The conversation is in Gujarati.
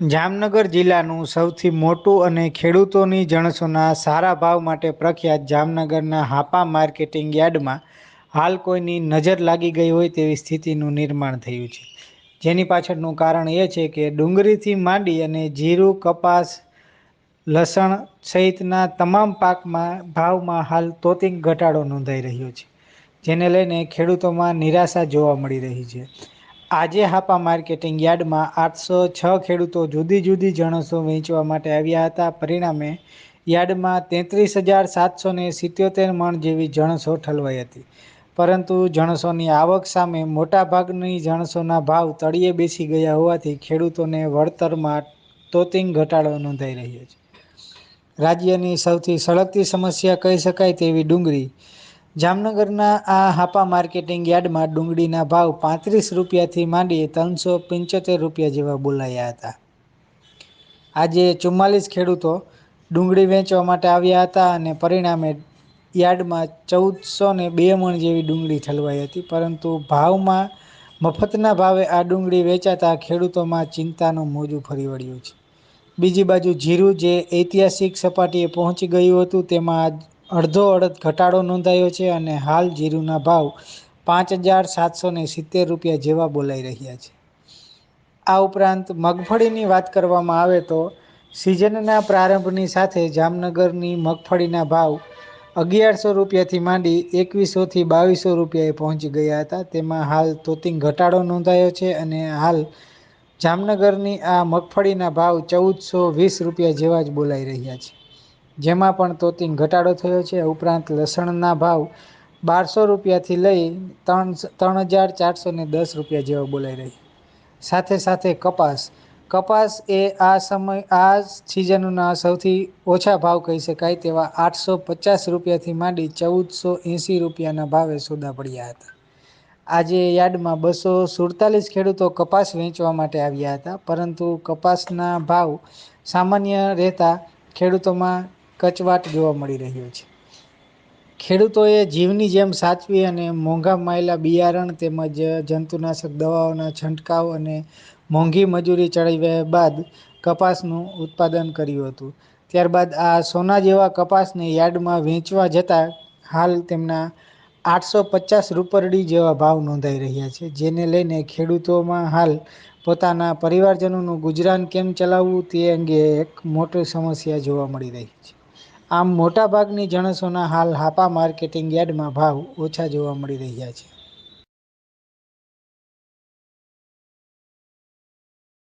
જામનગર જિલ્લાનું સૌથી મોટું અને ખેડૂતોની જણસોના સારા ભાવ માટે પ્રખ્યાત જામનગરના હાપા માર્કેટિંગ યાર્ડમાં હાલ કોઈની નજર લાગી ગઈ હોય તેવી સ્થિતિનું નિર્માણ થયું છે. જેની પાછળનું કારણ એ છે કે ડુંગળીથી માંડી અને જીરું, કપાસ, લસણ સહિતના તમામ પાકમાં ભાવમાં હાલ તોતિંગ ઘટાડો નોંધાઈ રહ્યો છે, જેને લઈને ખેડૂતોમાં નિરાશા જોવા મળી રહી છે. આજે હાપા માર્કેટિંગ યાર્ડમાં આઠસો છ ખેડૂતો જુદી જુદી જણસો વેચવા માટે આવ્યા હતા. પરિણામે યાર્ડમાં તેત્રીસ હજાર સાતસો ને સિત્યોતેર મણ જેવી જણસો ઠલવાઈ હતી. પરંતુ જણસોની આવક સામે મોટાભાગની જણસોના ભાવ તળિયે બેસી ગયા હોવાથી ખેડૂતોને વળતરમાં તોતિંગ ઘટાડો નોંધાઈ રહ્યો છે. રાજ્યની સૌથી સળગતી સમસ્યા કહી શકાય તેવી ડુંગળી જામનગરના આ હાપા માર્કેટિંગ યાર્ડમાં ડુંગળીના ભાવ પાંત્રીસ રૂપિયાથી માંડી ત્રણસો પંચોતેર રૂપિયા જેવા બોલાયા હતા. આજે ચુમ્માલીસ ખેડૂતો ડુંગળી વેચવા માટે આવ્યા હતા અને પરિણામે યાર્ડમાં ચૌદસો ને બે મણ જેવી ડુંગળી ઠલવાઈ હતી, પરંતુ ભાવમાં મફતના ભાવે આ ડુંગળી વેચાતા ખેડૂતોમાં ચિંતાનું મોજું ફરી વળ્યું છે. બીજી બાજુ જીરું જે ઐતિહાસિક સપાટીએ પહોંચી ગયું હતું, તેમાં અડધો અડધ ઘટાડો નોંધાયો છે અને હાલ જીરુના ભાવ પાંચ હજાર સાતસો ને સિત્તેર રૂપિયા જેવા બોલાઈ રહ્યા છે. આ ઉપરાંત મગફળીની વાત કરવામાં આવે તો સિઝનના પ્રારંભની સાથે જામનગરની મગફળીના ભાવ અગિયારસો રૂપિયાથી માંડી એકવીસોથી બાવીસો રૂપિયાએ પહોંચી ગયા હતા. તેમાં હાલ તોતિંગ ઘટાડો નોંધાયો છે અને હાલ જામનગરની આ મગફળીના ભાવ ચૌદસો વીસ રૂપિયા જેવા જ બોલાઈ રહ્યા છે. જેમાં પણ તોતિંગ ઘટાડો થયો છે. ઉપરાંત લસણના ભાવ બારસો રૂપિયાથી લઈ ત્રણ ત્રણ હજાર ચારસો ને દસ રૂપિયા જેવા બોલાઈ રહી સાથે સાથે કપાસ. કપાસ એ આ સમય, આ સિઝનના સૌથી ઓછા ભાવ કહી શકાય તેવા આઠસો પચાસ રૂપિયાથી માંડી ચૌદસો એંસી રૂપિયાના ભાવે સોદા પડ્યા હતા. આજે યાર્ડમાં બસો સુડતાલીસ ખેડૂતો કપાસ વેચવા માટે આવ્યા હતા. પરંતુ કપાસના ભાવ સામાન્ય રહેતા ખેડૂતોમાં કચવાટ જોવા મળી રહ્યો છે. ખેડૂતોએ જીવની જેમ સાચવી અને મોંઘા માયેલા બિયારણ તેમજ જંતુનાશક દવાઓના છંટકાવ અને મોંઘી મજૂરી ચડાવ્યા બાદ કપાસનું ઉત્પાદન કર્યું હતું. ત્યારબાદ આ સોના જેવા કપાસને યાર્ડમાં વેચવા જતાં હાલ તેમના આઠસો પચાસ રૂપરડી જેવા ભાવ નોંધાઈ રહ્યા છે, જેને લઈને ખેડૂતોમાં હાલ પોતાના પરિવારજનોનું ગુજરાન કેમ ચલાવવું તે અંગે એક મોટી સમસ્યા જોવા મળી રહી છે. આમ મોટાભાગની જણસોના હાલ હાપા માર્કેટિંગ યાર્ડમાં ભાવ ઓછા જોવા મળી રહ્યા છે.